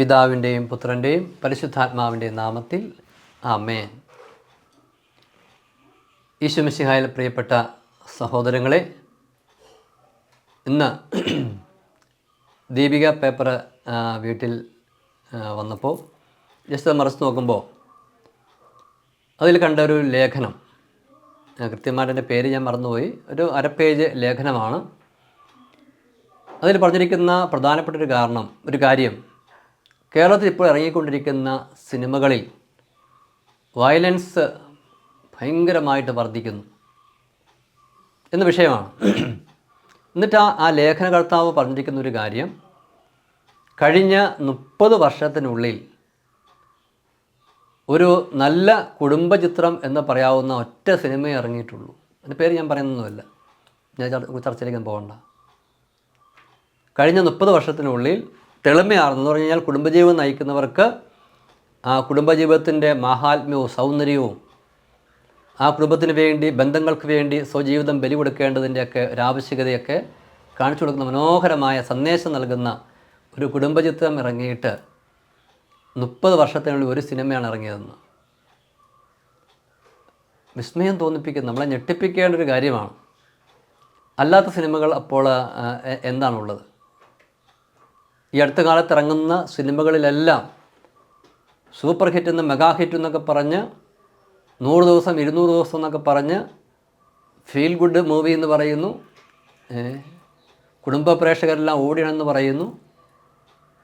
പിതാവിന്റെയും പുത്രന്റെയും പരിശുദ്ധാത്മാവിന്റെയും നാമത്തിൽ ആമേൻ. ഈശ്വമിശിഹായിൽ പ്രിയപ്പെട്ട സഹോദരങ്ങളെ ഇന്ന് ദീപിക പേപ്പർ വീട്ടിൽ വന്നപ്പോൾ ജസ്റ്റ് മറച്ച് നോക്കുമ്പോൾ അതിൽ കണ്ട ഒരു ലേഖനം കൃത്യമായിട്ട് എന്റെ പേര് ഞാൻ മറന്നുപോയി. ഒരു അര പേജ് ലേഖനമാണ്. അതിൽ പറഞ്ഞിരിക്കുന്ന പ്രധാനപ്പെട്ട ഒരു കാരണം ഒരു കാര്യം കേരളത്തിൽ ഇപ്പോൾ ഇറങ്ങിക്കൊണ്ടിരിക്കുന്ന സിനിമകളിൽ വയലൻസ് ഭയങ്കരമായിട്ട് വർദ്ധിക്കുന്നു എന്ന വിഷയമാണ്. എന്നിട്ട് ആ ആ ലേഖനകർത്താവ് പറഞ്ഞിരിക്കുന്ന ഒരു കാര്യം കഴിഞ്ഞ മുപ്പത് വർഷത്തിനുള്ളിൽ ഒരു നല്ല കുടുംബചിത്രം എന്ന് പറയാവുന്ന ഒറ്റ സിനിമ ഇറങ്ങിയിട്ടുള്ളൂ. അതിന്റെ പേര് ഞാൻ പറയുന്നൊന്നുമല്ല. ഞാൻ ചർച്ചയിലേക്ക് പോകണ്ട. കഴിഞ്ഞ മുപ്പത് വർഷത്തിനുള്ളിൽ തെളിമയാർന്നു. എന്ന് പറഞ്ഞു കഴിഞ്ഞാൽ കുടുംബജീവിതം നയിക്കുന്നവർക്ക് ആ കുടുംബജീവിതത്തിന്റെ മഹാത്മ്യവും സൗന്ദര്യവും ആ കുടുംബത്തിന് വേണ്ടി ബന്ധങ്ങൾക്ക് വേണ്ടി സ്വജീവിതം ബലി കൊടുക്കേണ്ടതിന്റെയൊക്കെ ഒരു ആവശ്യകതയൊക്കെ കാണിച്ചു കൊടുക്കുന്ന മനോഹരമായ സന്ദേശം നൽകുന്ന ഒരു കുടുംബചിത്രം ഇറങ്ങിയിട്ട് മുപ്പത് വർഷത്തിനുള്ളിൽ ഒരു സിനിമയാണ് ഇറങ്ങിയതെന്ന്. വിസ്മയം തോന്നിപ്പിക്കുന്ന നമ്മളെ ഞെട്ടിപ്പിക്കേണ്ട ഒരു കാര്യമാണ്. അല്ലാത്ത സിനിമകൾ അപ്പോൾ എന്താണുള്ളത്? ഈ അടുത്ത കാലത്ത് ഇറങ്ങുന്ന സിനിമകളിലെല്ലാം സൂപ്പർ ഹിറ്റ് എന്ന് മെഗാ ഹിറ്റ് എന്നൊക്കെ പറഞ്ഞ് നൂറ് ദിവസം ഇരുന്നൂറ് ദിവസം എന്നൊക്കെ പറഞ്ഞ് ഫീൽ ഗുഡ് മൂവി എന്ന് പറയുന്നു. കുടുംബ പ്രേക്ഷകരെല്ലാം ഓടിയണമെന്ന് പറയുന്നു.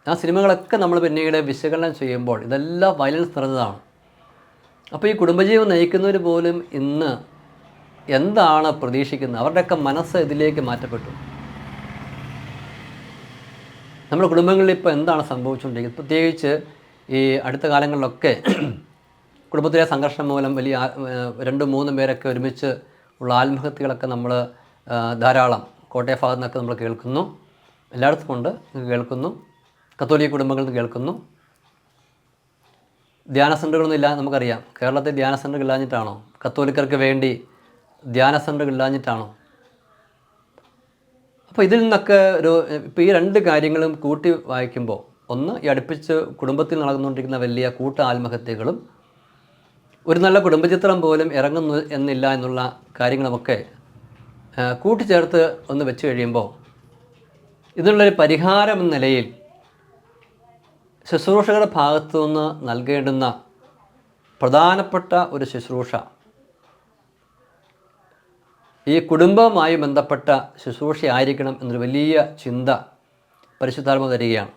ആ സിനിമകളൊക്കെ നമ്മൾ പിന്നീട് വിശകലനം ചെയ്യുമ്പോൾ ഇതെല്ലാം വയലൻസ് നിറഞ്ഞതാണ്. അപ്പോൾ ഈ കുടുംബജീവൻ നയിക്കുന്നവർ പോലും ഇന്ന് എന്താണ് പ്രതീക്ഷിക്കുന്നത്? അവരുടെയൊക്കെ മനസ്സ് ഇതിലേക്ക് മാറ്റപ്പെട്ടു. നമ്മുടെ കുടുംബങ്ങളിൽ ഇപ്പോൾ എന്താണ് സംഭവിച്ചുകൊണ്ടിരിക്കുന്നത്? പ്രത്യേകിച്ച് ഈ അടുത്ത കാലങ്ങളിലൊക്കെ കുടുംബത്തിലെ സംഘർഷം മൂലം വലിയ രണ്ട് മൂന്ന് പേരൊക്കെ ഒരുമിച്ച് ഉള്ള ആത്മഹത്യകളൊക്കെ നമ്മൾ ധാരാളം കോട്ടയ ഭാഗത്തു നിന്നൊക്കെ നമ്മൾ കേൾക്കുന്നു. എല്ലായിടത്തും ഉണ്ട് കേൾക്കുന്നു. കത്തോലിക്ക കുടുംബങ്ങളിൽ നിന്ന് കേൾക്കുന്നു. ധ്യാന സെന്ററുകളൊന്നും ഇല്ല നമുക്കറിയാം. കേരളത്തിൽ ധ്യാന സെന്ററുകൾ ഇല്ലാഞ്ഞിട്ടാണോ? കത്തോലിക്കർക്ക് വേണ്ടി ധ്യാന സെന്ററുകൾ ഇല്ലാഞ്ഞിട്ടാണോ? അപ്പോൾ ഇതിൽ നിന്നൊക്കെ ഒരു ഇപ്പോൾ ഈ രണ്ട് കാര്യങ്ങളും കൂട്ടി വായിക്കുമ്പോൾ ഒന്ന് ഈ അടുപ്പിച്ച് കുടുംബത്തിൽ നടന്നുകൊണ്ടിരിക്കുന്ന വലിയ കൂട്ട ആത്മഹത്യകളും ഒരു നല്ല കുടുംബചിത്രം പോലും ഇറങ്ങുന്നു എന്നില്ല എന്നുള്ള കാര്യങ്ങളുമൊക്കെ കൂട്ടിച്ചേർത്ത് ഒന്ന് വെച്ച് കഴിയുമ്പോൾ ഇതിനുള്ളൊരു പരിഹാരം എന്ന നിലയിൽ ശുശ്രൂഷകളുടെ ഭാഗത്തു നിന്ന് നൽകേണ്ടുന്ന പ്രധാനപ്പെട്ട ഒരു ശുശ്രൂഷ ഈ കുടുംബവുമായി ബന്ധപ്പെട്ട ശുശ്രൂഷയായിരിക്കണം എന്നൊരു വലിയ ചിന്ത പരിശുദ്ധാത്മ തരികയാണ്.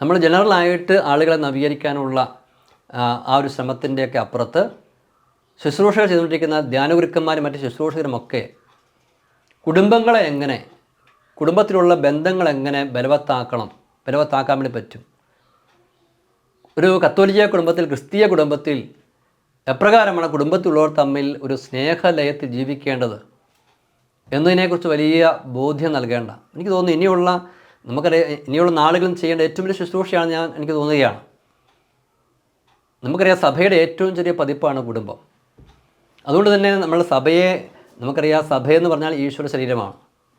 നമ്മൾ ജനറലായിട്ട് ആളുകളെ നവീകരിക്കാനുള്ള ആ, ഒരു ശ്രമത്തിന്റെയൊക്കെ അപ്പുറത്ത് ശുശ്രൂഷകൾ ചെയ്തുകൊണ്ടിരിക്കുന്ന ധ്യാനഗുരുക്കന്മാരും മറ്റ് ശുശ്രൂഷകരുമൊക്കെ കുടുംബങ്ങളെ എങ്ങനെ കുടുംബത്തിലുള്ള ബന്ധങ്ങൾ എങ്ങനെ ബലവത്താക്കണം ബലവത്താക്കാൻ വേണ്ടി പറ്റും? ഒരു കത്തോലിക്ക കുടുംബത്തിൽ ക്രിസ്തീയ കുടുംബത്തിൽ എപ്രകാരമാണ് കുടുംബത്തിലുള്ളവർ തമ്മിൽ ഒരു സ്നേഹലയത്തിൽ ജീവിക്കേണ്ടത് എന്നതിനെക്കുറിച്ച് വലിയ ബോധ്യം നൽകേണ്ട. എനിക്ക് തോന്നുന്നു ഇനിയുള്ള നമുക്കറിയാം ഇനിയുള്ള നാളുകളും ചെയ്യേണ്ട ഏറ്റവും വലിയ ശുശ്രൂഷയാണ് ഞാൻ എനിക്ക് തോന്നുകയാണ്. നമുക്കറിയാം സഭയുടെ ഏറ്റവും ചെറിയ പതിപ്പാണ് കുടുംബം. അതുകൊണ്ട് തന്നെ നമ്മൾ സഭയെ നമുക്കറിയാം സഭയെന്ന് പറഞ്ഞാൽ ഈശ്വര ശരീരമാണ്.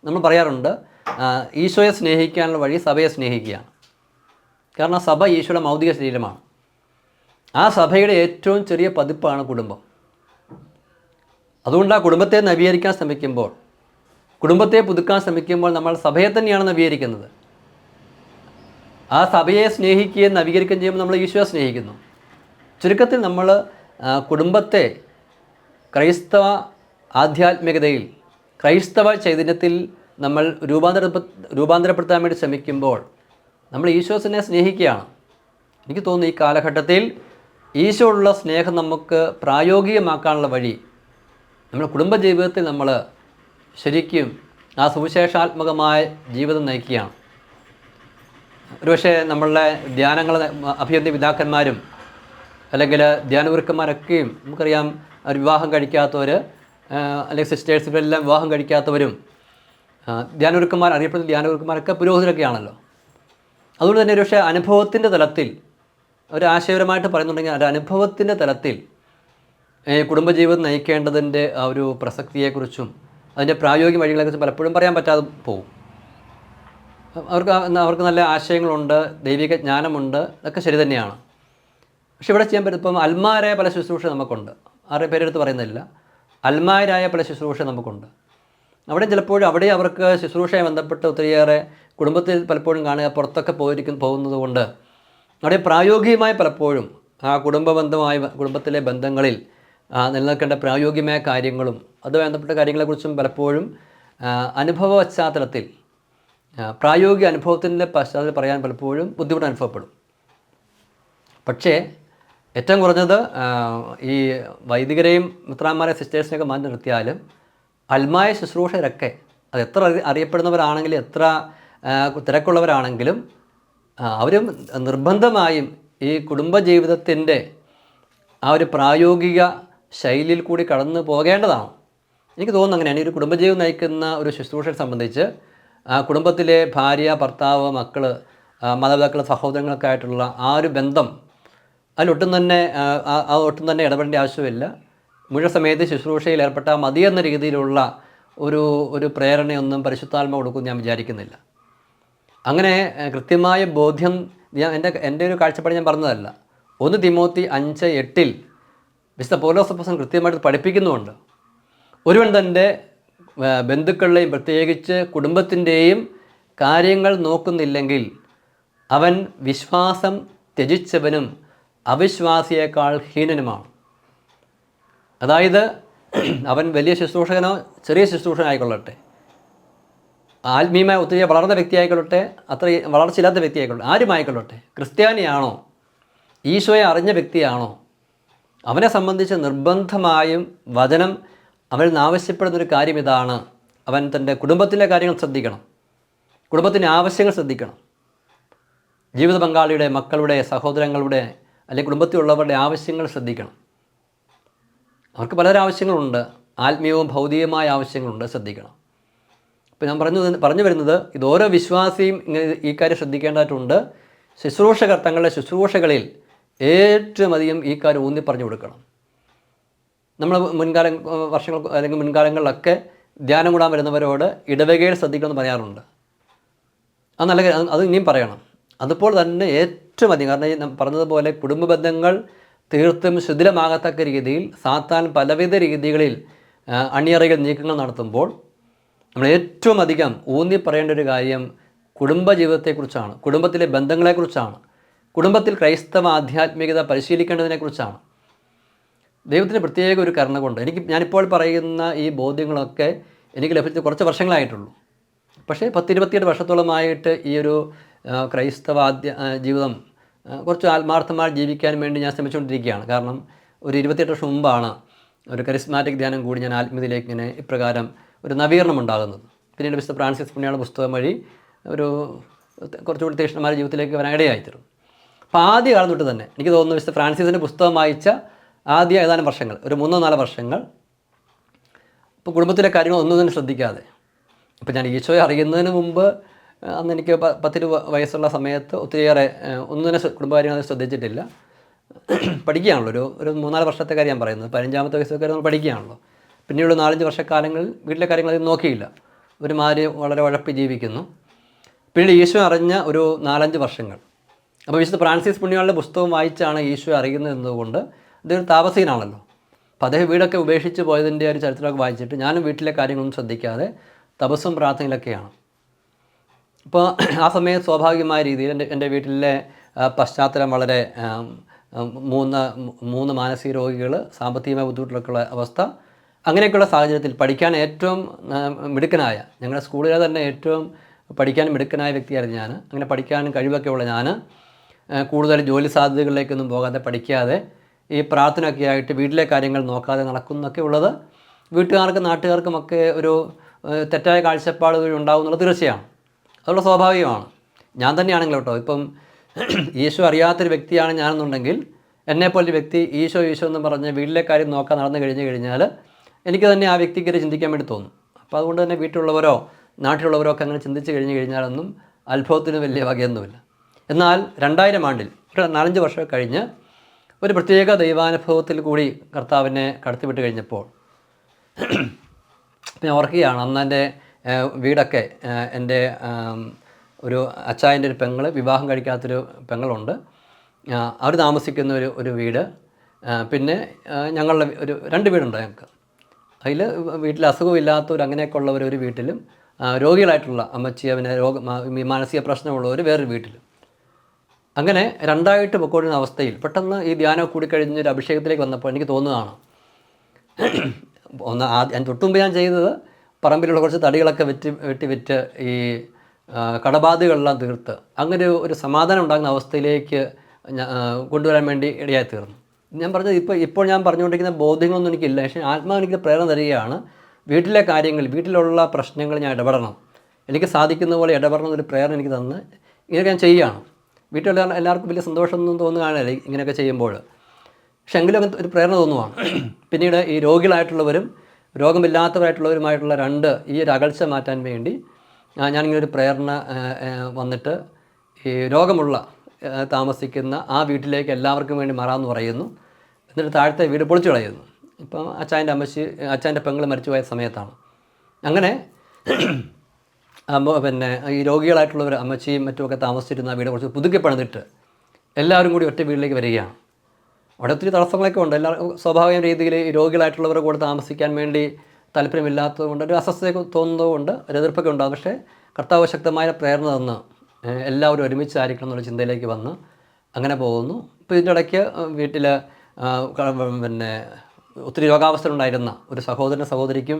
നമ്മൾ പറയാറുണ്ട് ഈശോയെ സ്നേഹിക്കാനുള്ള വഴി സഭയെ സ്നേഹിക്കുകയാണ്. കാരണം സഭ ഈശോയുടെ മൗതിക ശരീരമാണ്. ആ സഭയുടെ ഏറ്റവും ചെറിയ പതിപ്പാണ് കുടുംബം. അതുകൊണ്ട് ആ കുടുംബത്തെ നവീകരിക്കാൻ ശ്രമിക്കുമ്പോൾ കുടുംബത്തെ പുതുക്കാൻ ശ്രമിക്കുമ്പോൾ നമ്മൾ സഭയെ തന്നെയാണ് നവീകരിക്കുന്നത്. ആ സഭയെ സ്നേഹിക്കുകയും നവീകരിക്കുകയും ചെയ്യുമ്പോൾ നമ്മൾ ഈശോയെ സ്നേഹിക്കുന്നു. ചുരുക്കത്തിൽ നമ്മൾ കുടുംബത്തെ ക്രൈസ്തവ ആധ്യാത്മികതയിൽ ക്രൈസ്തവ ചൈതന്യത്തിൽ നമ്മൾ രൂപാന്തര രൂപാന്തരപ്പെടുത്താൻ വേണ്ടി ശ്രമിക്കുമ്പോൾ നമ്മൾ ഈശോസിനെ സ്നേഹിക്കുകയാണ്. എനിക്ക് തോന്നുന്നു ഈ കാലഘട്ടത്തിൽ ഈശോയുള്ള സ്നേഹം നമുക്ക് പ്രായോഗികമാക്കാനുള്ള വഴി നമ്മുടെ കുടുംബജീവിതത്തിൽ നമ്മൾ ശരിക്കും ആ സുവിശേഷാത്മകമായ ജീവിതം നയിക്കുകയാണ്. ഒരുപക്ഷെ നമ്മളുടെ ധ്യാനങ്ങൾ അഭിയന്തി പിതാക്കന്മാരും അല്ലെങ്കിൽ ധ്യാനഗുരുക്കന്മാരൊക്കെയും നമുക്കറിയാം വിവാഹം കഴിക്കാത്തവർ അല്ലെങ്കിൽ സിസ്റ്റേഴ്സ് ഇവരെല്ലാം വിവാഹം കഴിക്കാത്തവരും ധ്യാനവൃക്കന്മാർ അറിയപ്പെടുന്ന ധ്യാനഗുരുക്കന്മാരൊക്കെ പുരോഹിതരൊക്കെയാണല്ലോ. അതുകൊണ്ട് തന്നെ ഒരുപക്ഷെ അനുഭവത്തിന്റെ തലത്തിൽ ഒരു ആശയപരമായിട്ട് പറയുന്നുണ്ടെങ്കിൽ ഒരു അനുഭവത്തിന്റെ തലത്തിൽ കുടുംബജീവിതം നയിക്കേണ്ടതിന്റെ ആ ഒരു പ്രസക്തിയെക്കുറിച്ചും അതിന്റെ പ്രായോഗിക വഴികളെക്കുറിച്ചും പലപ്പോഴും പറയാൻ പറ്റാതെ പോകും അവർക്ക് അവർക്ക് നല്ല ആശയങ്ങളുണ്ട് ദൈവിക ജ്ഞാനമുണ്ട് അതൊക്കെ ശരി തന്നെയാണ്. പക്ഷെ ഇവിടെ ചെയ്യാൻ പറ്റും ഇപ്പം അൽമാരായ പല ശുശ്രൂഷ നമുക്കുണ്ട്. ആരുടെ പേരെടുത്ത് പറയുന്നില്ല. അൽമാരായ പല ശുശ്രൂഷ നമുക്കുണ്ട്. അവിടെ ചിലപ്പോഴും അവിടെ അവർക്ക് ശുശ്രൂഷയെ ബന്ധപ്പെട്ട് ഒത്തിരിയേറെ കുടുംബത്തിൽ പലപ്പോഴും കാണുക പുറത്തൊക്കെ പോയിരിക്കും പോകുന്നത് കൊണ്ട് അവിടെ പ്രായോഗികമായി പലപ്പോഴും ആ കുടുംബ ബന്ധമായ കുടുംബത്തിലെ ബന്ധങ്ങളിൽ നിലനിൽക്കേണ്ട പ്രായോഗികമായ കാര്യങ്ങളും അതുമായി ബന്ധപ്പെട്ട കാര്യങ്ങളെക്കുറിച്ചും പലപ്പോഴും അനുഭവ പശ്ചാത്തലത്തിൽ പ്രായോഗിക അനുഭവത്തിന്റെ പശ്ചാത്തലത്തിൽ പറയാൻ പലപ്പോഴും ബുദ്ധിമുട്ട് അനുഭവപ്പെടും. പക്ഷേ ഏറ്റവും കുറഞ്ഞത് ഈ വൈദികരെയും മിത്രാന്മാരെ സിസ്റ്റേഴ്സിനെയൊക്കെ മാറ്റി നിർത്തിയാലും അൽമായ ശുശ്രൂഷകരൊക്കെ അത് എത്ര അറിയപ്പെടുന്നവരാണെങ്കിലും എത്ര തിരക്കുള്ളവരാണെങ്കിലും അവരും നിർബന്ധമായും ഈ കുടുംബജീവിതത്തിന്റെ ആ ഒരു പ്രായോഗിക ശൈലിയിൽ കൂടി കടന്നു പോകേണ്ടതാണ്. എനിക്ക് തോന്നുന്നു അങ്ങനെയാണ്. ഈ ഒരു കുടുംബജീവിതം നയിക്കുന്ന ഒരു ശുശ്രൂഷയെ സംബന്ധിച്ച് കുടുംബത്തിലെ ഭാര്യ ഭർത്താവ് മക്കൾ മാതാപിതാക്കൾ സഹോദരങ്ങളൊക്കെ ആയിട്ടുള്ള ആ ഒരു ബന്ധം അതിലൊട്ടും തന്നെ ആ, ഒട്ടും തന്നെ ഇടപെടേണ്ട ആവശ്യമില്ല. മുഴുവൻ സമയത്ത് ശുശ്രൂഷയിൽ ഏർപ്പെട്ടാൽ മതി എന്ന രീതിയിലുള്ള ഒരു ഒരു പ്രേരണയൊന്നും പരിശുദ്ധാത്മ കൊടുക്കും ഞാൻ വിചാരിക്കുന്നില്ല. അങ്ങനെ കൃത്യമായ ബോധ്യം ഞാൻ എന്റെ എന്റെ ഒരു കാഴ്ചപ്പാട് ഞാൻ പറഞ്ഞതല്ല. ഒന്ന് തിമോത്തി അഞ്ച് എട്ടിൽ വിശുദ്ധ പൗലോസപ്പസൻ കൃത്യമായിട്ട് പഠിപ്പിക്കുന്നുമുണ്ട്. ഒരുവൻ തന്റെ ബന്ധുക്കളുടെയും പ്രത്യേകിച്ച് കുടുംബത്തിന്റെയും കാര്യങ്ങൾ നോക്കുന്നില്ലെങ്കിൽ അവൻ വിശ്വാസം ത്യജിച്ചവനും അവിശ്വാസിയേക്കാൾ ഹീനനുമാണ്. അതായത് അവൻ വലിയ ശുശ്രൂഷകനോ ചെറിയ ശുശ്രൂഷകനായിക്കൊള്ളട്ടെ. ആത്മീയമായ ഒത്തിരി വളർന്ന വ്യക്തിയായിക്കൊള്ളട്ടെ അത്ര വളർച്ചയില്ലാത്ത വ്യക്തിയായിക്കൊള്ളട്ടെ ആരുമായിക്കൊള്ളട്ടെ ക്രിസ്ത്യാനിയാണോ ഈശോയെ അറിഞ്ഞ വ്യക്തിയാണോ അവനെ സംബന്ധിച്ച് നിർബന്ധമായും വചനം അവനിൽ നിന്ന് ആവശ്യപ്പെടുന്നൊരു കാര്യം ഇതാണ്. അവൻ തന്റെ കുടുംബത്തിലെ കാര്യങ്ങൾ ശ്രദ്ധിക്കണം. കുടുംബത്തിന്റെ ആവശ്യങ്ങൾ ശ്രദ്ധിക്കണം. ജീവിത പങ്കാളിയുടെ മക്കളുടെ സഹോദരങ്ങളുടെ അല്ലെങ്കിൽ കുടുംബത്തിലുള്ളവരുടെ ആവശ്യങ്ങൾ ശ്രദ്ധിക്കണം. അവർക്ക് പലതരം ആവശ്യങ്ങളുണ്ട് ആത്മീയവും ഭൗതികമായ ആവശ്യങ്ങളുണ്ട്. ശ്രദ്ധിക്കണം. ഇപ്പം ഞാൻ പറഞ്ഞു പറഞ്ഞു വരുന്നത് ഇത് ഓരോ വിശ്വാസിയും ഇങ്ങനെ ഈ കാര്യം ശ്രദ്ധിക്കേണ്ടതായിട്ടുണ്ട്. ശുശ്രൂഷകർ തങ്ങളുടെ ശുശ്രൂഷകളിൽ ഏറ്റവും അധികം ഈ കാര്യം ഊന്നി പറഞ്ഞു കൊടുക്കണം. നമ്മൾ മുൻകാല വർഷങ്ങൾ അല്ലെങ്കിൽ മുൻകാലങ്ങളിലൊക്കെ ധ്യാനം കൂടാൻ വരുന്നവരോട് ഇടവകയിൽ ശ്രദ്ധിക്കണമെന്ന് പറയാറുണ്ട്. അത് നല്ല. അത് ഇനിയും പറയണം. അതുപോലെ തന്നെ ഏറ്റവും അധികം കാരണം ഞാൻ പറഞ്ഞതുപോലെ കുടുംബ ബന്ധങ്ങൾ തീർത്തും ശിഥിലമാകത്തക്ക രീതിയിൽ സാത്താൻ പലവിധ രീതികളിൽ അണിയറയിൽ നീക്കങ്ങൾ നടത്തുമ്പോൾ നമ്മൾ ഏറ്റവും അധികം ഊന്നി പറയേണ്ട ഒരു കാര്യം കുടുംബജീവിതത്തെക്കുറിച്ചാണ് കുടുംബത്തിലെ ബന്ധങ്ങളെക്കുറിച്ചാണ് കുടുംബത്തിൽ ക്രൈസ്തവ ആധ്യാത്മികത പരിശീലിക്കേണ്ടതിനെക്കുറിച്ചാണ്. ദൈവത്തിന് പ്രത്യേക ഒരു കരുണ കൊണ്ട് എനിക്ക് ഞാനിപ്പോൾ പറയുന്ന ഈ ബോധ്യങ്ങളൊക്കെ എനിക്ക് ലഭിച്ച കുറച്ച് വർഷങ്ങളായിട്ടുള്ളൂ. പക്ഷേ പത്തിരുപത്തിയെട്ട് വർഷത്തോളമായിട്ട് ഈ ഒരു ക്രൈസ്തവ ആദ്യ ജീവിതം കുറച്ച് ആത്മാർത്ഥമായി ജീവിക്കാൻ വേണ്ടി ഞാൻ ശ്രമിച്ചുകൊണ്ടിരിക്കുകയാണ്. കാരണം ഒരു ഇരുപത്തിയെട്ട് വർഷം മുമ്പാണ് ഒരു കരിസ്മാറ്റിക് ധ്യാനം കൂടി ഞാൻ ആത്മീയതയിലേക്ക് ഇങ്ങനെ ഇപ്രകാരം ഒരു നവീകരണം ഉണ്ടാകുന്നത്. പിന്നീട് വിശുദ്ധ ഫ്രാൻസിസ് പുണ്യാള പുസ്തകം വഴി ഒരു കുറച്ചുകൂടി തീക്ഷ്ണമായ ജീവിതത്തിലേക്ക് വരാൻ ഇടയായിത്തീർന്നു. അപ്പോൾ ആദ്യ കാലം തൊട്ട് തന്നെ എനിക്ക് തോന്നുന്നു വിശുദ്ധ ഫ്രാൻസിസിന്റെ പുസ്തകം വായിച്ച ആദ്യ ഏതാനും വർഷങ്ങൾ ഒരു മൂന്നോ നാലോ വർഷങ്ങൾ ഇപ്പോൾ കുടുംബത്തിലെ കാര്യങ്ങൾ ഒന്നും തന്നെ ശ്രദ്ധിക്കാതെ. ഇപ്പോൾ ഞാൻ ഈശോയെ അറിയുന്നതിന് മുമ്പ് അന്ന് എനിക്ക് പത്തിരു വയസ്സുള്ള സമയത്ത് ഒത്തിരിയേറെ ഒന്നും തന്നെ കുടുംബകാര്യങ്ങൾ ശ്രദ്ധിച്ചിട്ടില്ല. പഠിക്കുകയാണല്ലോ ഒരു ഒരു മൂന്നാൽ വർഷത്തെ കാര്യം ഞാൻ പറയുന്നത് പതിനഞ്ചാമത്തെ വയസ്സൊക്കെ നമ്മൾ പഠിക്കുകയാണല്ലോ. പിന്നീട് നാലഞ്ച് വർഷക്കാലങ്ങളിൽ വീട്ടിലെ കാര്യങ്ങൾ അധികം നോക്കിയില്ല. ഒരുമാതിരി വളരെ ഉഴപ്പി ജീവിക്കുന്നു. പിന്നീട് ഈശോ അറിഞ്ഞ ഒരു നാലഞ്ച് വർഷങ്ങൾ. അപ്പോൾ വിശുദ്ധ ഫ്രാൻസിസ് പുണ്യാളുടെ പുസ്തകം വായിച്ചാണ് ഈശോ അറിയുന്നത് എന്നതുകൊണ്ട് ഇതൊരു താപസീനാണല്ലോ. അപ്പോൾ അദ്ദേഹം വീടൊക്കെ ഉപേക്ഷിച്ച് പോയതിന്റെ ഒരു ചരിത്രമൊക്കെ വായിച്ചിട്ട് ഞാനും വീട്ടിലെ കാര്യങ്ങളൊന്നും ശ്രദ്ധിക്കാതെ തപസ്സും പ്രാർത്ഥനയിലൊക്കെയാണ്. ഇപ്പോൾ ആ സമയത്ത് സ്വാഭാവികമായ രീതിയിൽ എന്റെ എന്റെ വീട്ടിലെ പശ്ചാത്തലം വളരെ മൂന്ന് മൂന്ന് മാനസിക രോഗികൾ സാമ്പത്തികമായ ബുദ്ധിമുട്ടിലൊക്കെയുള്ള അവസ്ഥ അങ്ങനെയൊക്കെയുള്ള സാഹചര്യത്തിൽ പഠിക്കാൻ ഏറ്റവും മിടുക്കനായ ഞങ്ങളുടെ സ്കൂളിലെ തന്നെ ഏറ്റവും പഠിക്കാൻ മിടുക്കനായ വ്യക്തിയായിരുന്നു ഞാൻ അങ്ങനെ പഠിക്കാനും കഴിവൊക്കെ ഉള്ള ഞാൻ കൂടുതൽ ജോലി സാധ്യതകളിലേക്കൊന്നും പോകാതെ പഠിക്കാതെ ഈ പ്രാർത്ഥനയൊക്കെ ആയിട്ട് വീട്ടിലെ കാര്യങ്ങൾ നോക്കാതെ നടക്കുന്നൊക്കെ ഉള്ളത് വീട്ടുകാർക്കും നാട്ടുകാർക്കുമൊക്കെ ഒരു തെറ്റായ കാഴ്ചപ്പാട് ഉണ്ടാകും എന്നുള്ളത് തീർച്ചയാണ്. അതുള്ള സ്വാഭാവികമാണ്. ഞാൻ തന്നെയാണെങ്കിലും കേട്ടോ ഇപ്പം ഈശോ അറിയാത്തൊരു വ്യക്തിയാണ് ഞാനെന്നുണ്ടെങ്കിൽ എന്നെപ്പോലൊരു വ്യക്തി ഈശോ ഈശോ എന്ന് പറഞ്ഞ് വീട്ടിലെ കാര്യം നോക്കാൻ നടന്നു കഴിഞ്ഞ് കഴിഞ്ഞാൽ എനിക്ക് തന്നെ ആ വ്യക്തിക്ക് ചിന്തിക്കാൻ വേണ്ടി തോന്നും. അപ്പോൾ അതുകൊണ്ട് തന്നെ വീട്ടിലുള്ളവരോ നാട്ടിലുള്ളവരോ ഒക്കെ അങ്ങനെ ചിന്തിച്ച് കഴിഞ്ഞ് കഴിഞ്ഞാലൊന്നും അത്ഭുതത്തിന് വലിയ വകയൊന്നുമില്ല. എന്നാൽ രണ്ടായിരം ആണ്ടിൽ ഒരു നാലഞ്ച് വർഷം കഴിഞ്ഞ് ഒരു പ്രത്യേക ദൈവാനുഭവത്തിൽ കൂടി കർത്താവിനെ കടത്തിവിട്ട് കഴിഞ്ഞപ്പോൾ ഞാൻ ഓർക്കുകയാണ് അന്ന് എന്റെ വീടൊക്കെ എന്റെ ഒരു അച്ചായന്റെ ഒരു പെങ്ങൾ വിവാഹം കഴിക്കാത്തൊരു പെങ്ങളുണ്ട്. അവർ താമസിക്കുന്ന ഒരു ഒരു വീട്. പിന്നെ ഞങ്ങളുടെ ഒരു രണ്ട് വീടുണ്ട് ഞങ്ങൾക്ക്. അതിൽ വീട്ടിൽ അസുഖമില്ലാത്തവർ അങ്ങനെയൊക്കെ ഉള്ളവർ ഒരു വീട്ടിലും രോഗികളായിട്ടുള്ള അമ്മച്ചി അവനെ രോഗ മാനസിക പ്രശ്നമുള്ളവർ വേറൊരു വീട്ടിലും. അങ്ങനെ രണ്ടായിട്ട് പൊക്കോടുന്ന അവസ്ഥയിൽ പെട്ടെന്ന് ഈ ധ്യാനം കൂടിക്കഴിഞ്ഞ് ഒരു അഭിഷേകത്തിലേക്ക് വന്നപ്പോൾ എനിക്ക് തോന്നുകയാണ് ഒന്ന് ആദ്യം ഞാൻ തൊട്ടുമുമ്പ് ഞാൻ ചെയ്തത് പറമ്പിലുള്ള കുറച്ച് തടികളൊക്കെ വെറ്റ് വെട്ടി വിറ്റ് ഈ കടബാധകളെല്ലാം തീർത്ത് അങ്ങനെ ഒരു സമാധാനം ഉണ്ടാകുന്ന അവസ്ഥയിലേക്ക് കൊണ്ടുവരാൻ വേണ്ടി ഇടയായി തീർന്നു ഞാൻ പറഞ്ഞത് ഇപ്പോൾ ഇപ്പോൾ ഞാൻ പറഞ്ഞുകൊണ്ടിരിക്കുന്ന ബോധ്യങ്ങളൊന്നും എനിക്കില്ല. പക്ഷേ ആത്മാവ് എനിക്ക് പ്രേരണ തരികയാണ്. വീട്ടിലെ കാര്യങ്ങൾ വീട്ടിലുള്ള പ്രശ്നങ്ങൾ ഞാൻ ഇടപെടണം. എനിക്ക് സാധിക്കുന്ന പോലെ ഇടപെടണം ഒരു പ്രേരണ എനിക്ക് തന്ന് ഇങ്ങനെയൊക്കെ ഞാൻ ചെയ്യുകയാണ്. വീട്ടിലുള്ള എല്ലാവർക്കും വലിയ സന്തോഷമൊന്നും തോന്നുകയാണല്ലേ ഇങ്ങനെയൊക്കെ ചെയ്യുമ്പോൾ. പക്ഷെ എങ്കിലും ഒരു പ്രേരണ തോന്നുവാണ്. പിന്നീട് ഈ രോഗികളായിട്ടുള്ളവരും രോഗമില്ലാത്തവരായിട്ടുള്ളവരുമായിട്ടുള്ള രണ്ട് ഈ ഒരു അകൽച്ച മാറ്റാൻ വേണ്ടി ഞാനിങ്ങനെ ഒരു പ്രേരണ വന്നിട്ട് ഈ രോഗമുള്ള താമസിക്കുന്ന ആ വീട്ടിലേക്ക് എല്ലാവർക്കും വേണ്ടി മാറാമെന്ന് പറയുന്നു. എന്നിട്ട് താഴത്തെ വീട് പൊളിച്ചു കളയുന്നു. ഇപ്പം അച്ചായന്റെ അമ്മച്ചി അച്ചായന്റെ പെങ്ങൾ മരിച്ചുപോയ സമയത്താണ്. അങ്ങനെ പിന്നെ ഈ രോഗികളായിട്ടുള്ളവർ അമ്മച്ചിയും മറ്റുമൊക്കെ താമസിച്ചിരുന്ന ആ വീട് കുറച്ച് പുതുക്കി പണിതിട്ട് എല്ലാവരും കൂടി ഒറ്റ വീട്ടിലേക്ക് വരികയാണ്. അവിടെ ഒത്തിരി തടസ്സങ്ങളൊക്കെ ഉണ്ട്. എല്ലാ സ്വാഭാവിക രീതിയിൽ ഈ രോഗികളായിട്ടുള്ളവരെ കൂടെ താമസിക്കാൻ വേണ്ടി താല്പര്യമില്ലാത്തതുകൊണ്ട് ഒരു അസ്വസ്ഥതയൊക്കെ തോന്നുന്നതുകൊണ്ട് ഒരു എതിർപ്പൊക്കെ ഉണ്ടാകും. പക്ഷേ കർത്താവ് ശക്തമായ പ്രേരണ തന്ന് എല്ലാവരും ഒരുമിച്ചായിരിക്കണം എന്നുള്ള ചിന്തയിലേക്ക് വന്ന് അങ്ങനെ പോകുന്നു. ഇപ്പോൾ ഇതിന്റെ ഇടയ്ക്ക് വീട്ടിൽ പിന്നെ ഒത്തിരി രോഗാവസ്ഥയിലുണ്ടായിരുന്ന ഒരു സഹോദരൻ സഹോദരിക്കും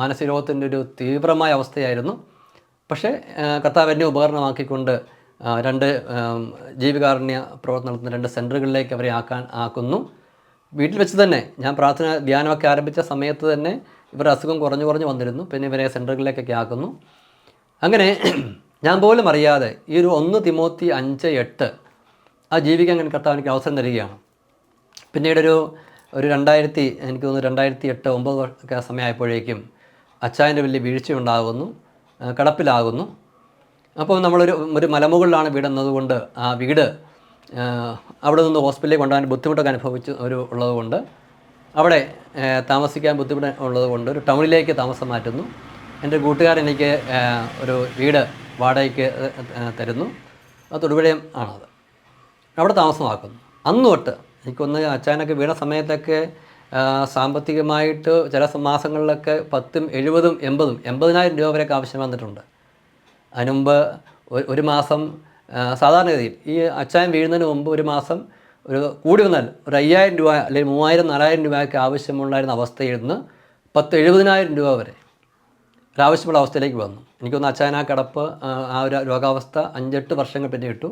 മാനസിക രോഗത്തിന്റെ ഒരു തീവ്രമായ അവസ്ഥയായിരുന്നു. പക്ഷേ കർത്താവ് എന്നെ ഉപകരണമാക്കിക്കൊണ്ട് രണ്ട് ജീവികാരുണ്യ പ്രവർത്തനം നടത്തുന്ന രണ്ട് സെന്ററുകളിലേക്ക് അവരെ ആക്കാൻ ആക്കുന്നു. വീട്ടിൽ വെച്ച് തന്നെ ഞാൻ പ്രാർത്ഥന ധ്യാനമൊക്കെ ആരംഭിച്ച സമയത്ത് തന്നെ ഇവരുടെ അസുഖം കുറഞ്ഞു കുറഞ്ഞു വന്നിരുന്നു. പിന്നെ ഇവരെ സെന്ററുകളിലേക്കൊക്കെ ആക്കുന്നു. അങ്ങനെ ഞാൻ പോലും അറിയാതെ ഈ ഒരു ഒന്ന് തിമോത്തി അഞ്ച് എട്ട് ആ ജീവിക്കാൻ ഞാൻ കർത്താവ് എനിക്ക് അവസരം തരികയാണ്. പിന്നീടൊരു ഒരു രണ്ടായിരത്തി എനിക്ക് തോന്നുന്നു രണ്ടായിരത്തി എട്ട് ഒമ്പത് ഒക്കെ സമയമായപ്പോഴേക്കും അച്ചായന്റെ വലിയ വീഴ്ചയുണ്ടാകുന്നു കടപ്പിലാകുന്നു. അപ്പോൾ നമ്മളൊരു ഒരു മലമുകളിലാണ് വീട് എന്നതുകൊണ്ട് ആ വീട് അവിടെ നിന്ന് ഹോസ്പിറ്റലിൽ കൊണ്ടുപോകാൻ ബുദ്ധിമുട്ടൊക്കെ അനുഭവിച്ചു ഒരു ഉള്ളതുകൊണ്ട് അവിടെ താമസിക്കാൻ ബുദ്ധിമുട്ട് ഉള്ളതുകൊണ്ട് ഒരു ടൗണിലേക്ക് താമസം മാറ്റുന്നു. എന്റെ കൂട്ടുകാരെനിക്ക് ഒരു വീട് വാടകയ്ക്ക് തരുന്നു. തൊടുപുഴയും ആണത് അവിടെ താമസമാക്കുന്നു അന്ന് തൊട്ട് എനിക്കൊന്ന് അച്ഛനൊക്കെ വീണ സമയത്തൊക്കെ സാമ്പത്തികമായിട്ട് ചില മാസങ്ങളിലൊക്കെ പത്തും എഴുപതും എൺപതും എൺപതിനായിരം രൂപ വരെയൊക്കെ ആവശ്യം വന്നിട്ടുണ്ട്. അതിനുമുമ്പ് ഒരു മാസം സാധാരണഗതിയിൽ ഈ അച്ചായൻ വീഴുന്നതിന് മുമ്പ് ഒരു മാസം ഒരു കൂടി വന്നാൽ ഒരു അയ്യായിരം രൂപ അല്ലെങ്കിൽ മൂവായിരം നാലായിരം രൂപയൊക്കെ ആവശ്യമുണ്ടായിരുന്ന അവസ്ഥയിൽ നിന്ന് പത്ത് എഴുപതിനായിരം രൂപ വരെ ഒരാവശ്യമുള്ള അവസ്ഥയിലേക്ക് വന്നു. എനിക്കൊന്ന് കിടപ്പ് ആ, ആ ഒരു രോഗാവസ്ഥ അഞ്ചെട്ട് വർഷങ്ങൾ പിന്നെ ഇട്ടു.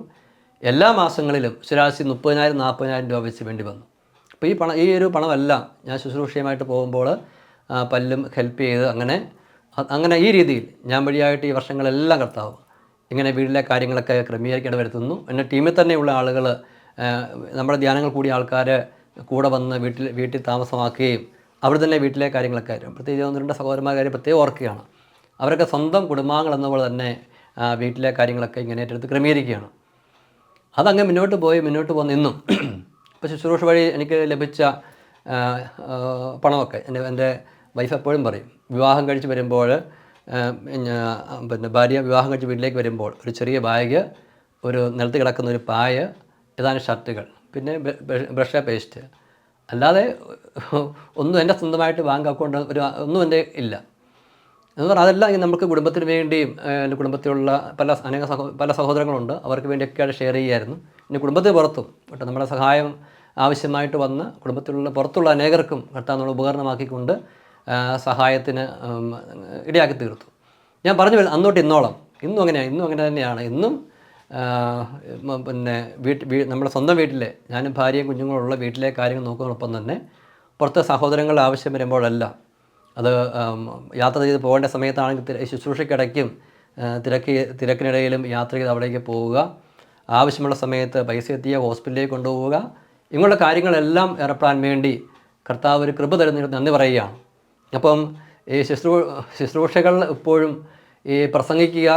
എല്ലാ മാസങ്ങളിലും ശരാശരി മുപ്പതിനായിരം നാൽപ്പതിനായിരം രൂപ വെച്ച് വേണ്ടി വന്നു. അപ്പോൾ ഈ പണം ഈ ഒരു പണമെല്ലാം ഞാൻ ശുശ്രൂഷയുമായിട്ട് പോകുമ്പോൾ പല്ലും ഹെൽപ്പ് ചെയ്ത് അങ്ങനെ അങ്ങനെ ഈ രീതിയിൽ ഞാൻ വഴിയായിട്ട് ഈ വർഷങ്ങളെല്ലാം കർത്താവ് ഇങ്ങനെ വീട്ടിലെ കാര്യങ്ങളൊക്കെ ക്രമീകരിക്കേണ്ടി വരുത്തുന്നു എന്റെ ടീമിൽ തന്നെയുള്ള ആളുകൾ നമ്മുടെ ധ്യാനങ്ങൾ കൂടിയ ആൾക്കാർ കൂടെ വന്ന് വീട്ടിൽ വീട്ടിൽ താമസമാക്കുകയും അവിടെ തന്നെ വീട്ടിലെ കാര്യങ്ങളൊക്കെ പ്രത്യേകിച്ച് ഒന്ന് രണ്ട് സഹോദരന്മാർ കാര്യം പ്രത്യേകം ഓർക്കുകയാണ്. അവരൊക്കെ സ്വന്തം കുടുംബാംഗങ്ങൾ എന്ന പോലെ തന്നെ വീട്ടിലെ കാര്യങ്ങളൊക്കെ ഇങ്ങനെ ഏറ്റെടുത്ത് ക്രമീകരിക്കുകയാണ്. അതങ്ങ് മുന്നോട്ട് പോയി മുന്നോട്ട് പോയി നിന്നും ഇപ്പോൾ ശുശ്രൂഷ വഴി എനിക്ക് ലഭിച്ച പണമൊക്കെ എന്റെ എന്റെ വൈഫ് എപ്പോഴും പറയും. വിവാഹം കഴിച്ച് വരുമ്പോൾ പിന്നെ ഭാര്യ വിവാഹം കഴിച്ച് വീട്ടിലേക്ക് വരുമ്പോൾ ഒരു ചെറിയ ബാഗ് ഒരു നിലത്ത് കിടക്കുന്ന ഒരു പായ ഏതാനും ഷർട്ടുകൾ പിന്നെ ബ്രഷ് പേസ്റ്റ്. അല്ലാതെ ഒന്നും എന്റെ സ്വന്തമായിട്ട് ബാങ്ക് അക്കൗണ്ട് ഒരു ഒന്നും എന്റെ ഇല്ല. എന്ന് പറഞ്ഞാൽ അതെല്ലാം നമുക്ക് കുടുംബത്തിന് വേണ്ടിയും എന്റെ കുടുംബത്തിലുള്ള പല അനേക സഹോ പല സഹോദരങ്ങളുണ്ട്. അവർക്ക് വേണ്ടിയൊക്കെയാണ് ഷെയർ ചെയ്യായിരുന്നു പിന്നെ കുടുംബത്തിന് പുറത്തും കേട്ടോ നമ്മുടെ സഹായം ആവശ്യമായിട്ട് വന്ന് കുടുംബത്തിലുള്ള പുറത്തുള്ള അനേകർക്കും കർത്താവ് നമ്മൾ ഉപകരണമാക്കിക്കൊണ്ട് സഹായത്തിന് ഇടയാക്കി തീർത്തു. ഞാൻ പറഞ്ഞു വരുന്നത് അന്നോട്ട് ഇന്നോളം. ഇന്നും അങ്ങനെയാണ് ഇന്നും അങ്ങനെ തന്നെയാണ്. ഇന്നും പിന്നെ വീട്ടിൽ നമ്മുടെ സ്വന്തം വീട്ടിലെ ഞാനും ഭാര്യയും കുഞ്ഞുങ്ങളുള്ള വീട്ടിലെ കാര്യങ്ങൾ നോക്കുന്നതോടൊപ്പം തന്നെ പുറത്തെ സഹോദരങ്ങളുടെ ആവശ്യം വരുമ്പോഴെല്ലാം അത് യാത്ര ചെയ്ത് പോകേണ്ട സമയത്താണെങ്കിൽ ശുശ്രൂഷയ്ക്കിടയ്ക്കും തിരക്ക് തിരക്കിനിടയിലും യാത്ര ചെയ്ത് അവിടേക്ക് പോവുക. ആവശ്യമുള്ള സമയത്ത് പൈസ എത്തിയ ഹോസ്പിറ്റലിലേക്ക് കൊണ്ടുപോവുക. ഇങ്ങനെയുള്ള കാര്യങ്ങളെല്ലാം ഏർപ്പെടാൻ വേണ്ടി കർത്താവ് ഒരു കൃപ തരുന്ന നന്ദി പറയുകയാണ് അപ്പം ഈ ശുശ്രൂ ശുശ്രൂഷകൾ ഇപ്പോഴും ഈ പ്രസംഗിക്കുക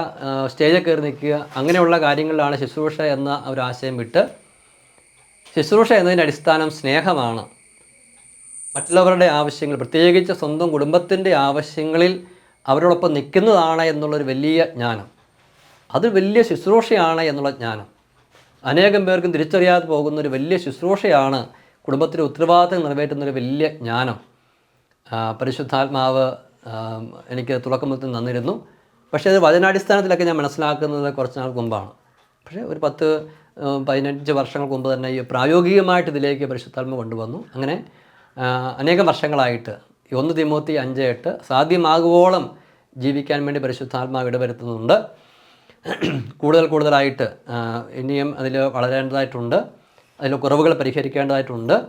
സ്റ്റേജിൽ കയറി നിൽക്കുക അങ്ങനെയുള്ള കാര്യങ്ങളിലാണ് ശുശ്രൂഷ എന്ന ഒരു ആശയം വിട്ട്. ശുശ്രൂഷ എന്നതിന്റെ അടിസ്ഥാനം സ്നേഹമാണ്. മറ്റുള്ളവരുടെ ആവശ്യങ്ങൾ പ്രത്യേകിച്ച് സ്വന്തം കുടുംബത്തിന്റെ ആവശ്യങ്ങളിൽ അവരോടൊപ്പം നിൽക്കുന്നതാണ് എന്നുള്ളൊരു വലിയ ജ്ഞാനം. അത് വലിയ ശുശ്രൂഷയാണ് എന്നുള്ള ജ്ഞാനം. അനേകം പേർക്കും തിരിച്ചറിയാതെ പോകുന്ന ഒരു വലിയ ശുശ്രൂഷയാണ് കുടുംബത്തിന്റെ ഉത്തരവാദിത്തം നിറവേറ്റുന്ന ഒരു വലിയ ജ്ഞാനം. പരിശുദ്ധാത്മാവ് എനിക്ക് തുടക്കം മുതൽ തന്നിരുന്നു. പക്ഷേ അത് വചനാടിസ്ഥാനത്തിലൊക്കെ ഞാൻ മനസ്സിലാക്കുന്നത് കുറച്ച് നാൾ മുമ്പാണ്. പക്ഷേ ഒരു പത്ത് പതിനഞ്ച് വർഷങ്ങൾക്ക് മുമ്പ് തന്നെ ഈ പ്രായോഗികമായിട്ട് ഇതിലേക്ക് പരിശുദ്ധാത്മ കൊണ്ടുവന്നു. അങ്ങനെ അനേകം വർഷങ്ങളായിട്ട് ഒന്ന് തിമൂത്തി അഞ്ച് എട്ട് സാധ്യമാകുവോളം ജീവിക്കാൻ വേണ്ടി പരിശുദ്ധാത്മാവ് ഇടവരുത്തുന്നുണ്ട്. കൂടുതൽ കൂടുതലായിട്ട് ഇനിയും അതിൽ വളരേണ്ടതായിട്ടുണ്ട്. അതിൽ കുറവുകൾ പരിഹരിക്കേണ്ടതായിട്ടുണ്ട്.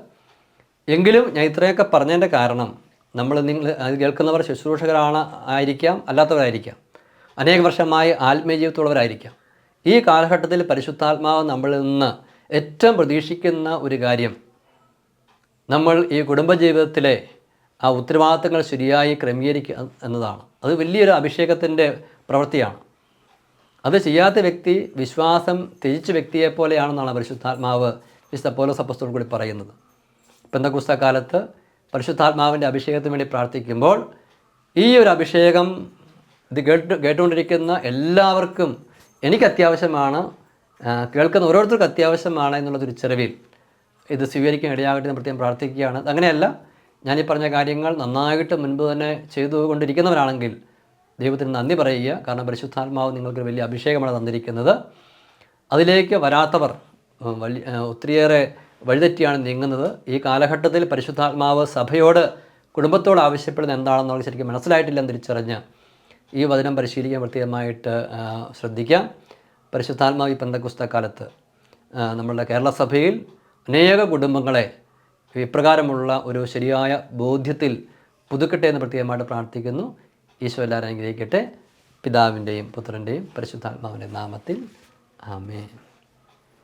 എങ്കിലും ഞാൻ ഇത്രയൊക്കെ പറഞ്ഞതിന്റെ കാരണം നമ്മൾ നിങ്ങൾ അത് കേൾക്കുന്നവർ ശുശ്രൂഷകരാണ് ആയിരിക്കാം അല്ലാത്തവരായിരിക്കാം. അനേക വർഷമായി ആത്മീയ ജീവിതത്തുള്ളവരായിരിക്കാം ഈ കാലഘട്ടത്തിൽ പരിശുദ്ധാത്മാവ് നമ്മളിൽ നിന്ന് ഏറ്റവും പ്രതീക്ഷിക്കുന്ന ഒരു കാര്യം നമ്മൾ ഈ കുടുംബജീവിതത്തിലെ ആ ഉത്തരവാദിത്തങ്ങൾ ശരിയായി ക്രമീകരിക്കുക എന്നതാണ്. അത് വലിയൊരു അഭിഷേകത്തിന്റെ പ്രവൃത്തിയാണ്. അത് ചെയ്യാത്ത വ്യക്തി വിശ്വാസം ത്യജിച്ച വ്യക്തിയെ പോലെയാണെന്നാണ് പരിശുദ്ധാത്മാവ് വിശുദ്ധ പോലോസ് സപ്പസ്തോട് കൂടി പറയുന്നത്. പെന്തക്കുസ്ത കാലത്ത് പരിശുദ്ധാത്മാവിന്റെ അഭിഷേകത്തിന് വേണ്ടി പ്രാർത്ഥിക്കുമ്പോൾ ഈ ഒരു അഭിഷേകം ഇത് കേട്ട് കേട്ടുകൊണ്ടിരിക്കുന്ന എല്ലാവർക്കും എനിക്ക് അത്യാവശ്യമാണ് കേൾക്കുന്ന ഓരോരുത്തർക്കും അത്യാവശ്യമാണ് എന്നുള്ളതൊരു തിരിച്ചറിവിൽ ഇത് സ്വീകരിക്കാൻ ഇടയാകട്ടെ എന്ന് പ്രത്യേകം പ്രാർത്ഥിക്കുകയാണ്. അങ്ങനെയല്ല ഞാൻ ഈ പറഞ്ഞ കാര്യങ്ങൾ നന്നായിട്ട് മുൻപ് തന്നെ ചെയ്തുകൊണ്ടിരിക്കുന്നവരാണെങ്കിൽ ദൈവത്തിന് നന്ദി പറയുക. കാരണം പരിശുദ്ധാത്മാവ് നിങ്ങൾക്ക് വലിയ അഭിഷേകമാണ് തന്നിരിക്കുന്നത്. അതിലേക്ക് വരാത്തവർ വലിയ ഒത്തിരിയേറെ വഴിതെറ്റിയാണ് നീങ്ങുന്നത്. ഈ കാലഘട്ടത്തിൽ പരിശുദ്ധാത്മാവ് സഭയോട് കുടുംബത്തോട് ആവശ്യപ്പെടുന്ന എന്താണെന്നുള്ള ശരിക്കും മനസ്സിലായിട്ടില്ലെന്ന് തിരിച്ചറിഞ്ഞ് ഈ വചനം പരിശീലിക്കാൻ പ്രത്യേകമായിട്ട് ശ്രദ്ധിക്കാം. പരിശുദ്ധാത്മാവ് ഈ പന്തക്കുസ്തകാലത്ത് നമ്മളുടെ കേരള സഭയിൽ അനേക കുടുംബങ്ങളെ ഇപ്രകാരമുള്ള ഒരു ശരിയായ ബോധ്യത്തിൽ പുതുക്കട്ടെ എന്ന് പ്രത്യേകമായിട്ട് പ്രാർത്ഥിക്കുന്നു. ഈശോ എല്ലാവരും അനുഗ്രഹിക്കട്ടെ. പിതാവിന്റെയും പുത്രന്റെയും പരിശുദ്ധാത്മാവിന്റെ നാമത്തിൽ. ആമേൻ.